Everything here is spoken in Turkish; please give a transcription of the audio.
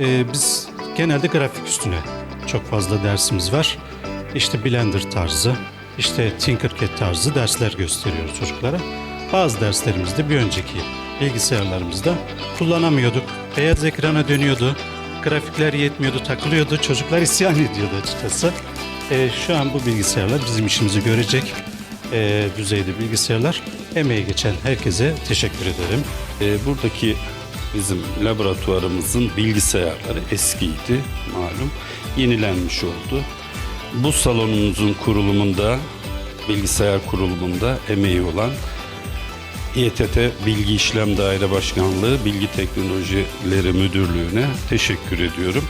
e, biz genelde grafik üstüne çok fazla dersimiz var. İşte Blender tarzı, işte Tinkercad tarzı dersler gösteriyoruz çocuklara. Bazı derslerimizde bir önceki bilgisayarlarımızda kullanamıyorduk. Beyaz ekrana dönüyordu. Grafikler yetmiyordu, takılıyordu. Çocuklar isyan ediyordu açıkçası. E, şu an bu bilgisayarlar bizim işimizi görecek e, düzeyde bilgisayarlar. Emeği geçen herkese teşekkür ederim. E, buradaki bizim laboratuvarımızın bilgisayarları eskiydi malum. Yenilenmiş oldu. Bu salonumuzun kurulumunda, bilgisayar kurulumunda emeği olan İETT Bilgi İşlem Daire Başkanlığı Bilgi Teknolojileri Müdürlüğü'ne teşekkür ediyorum.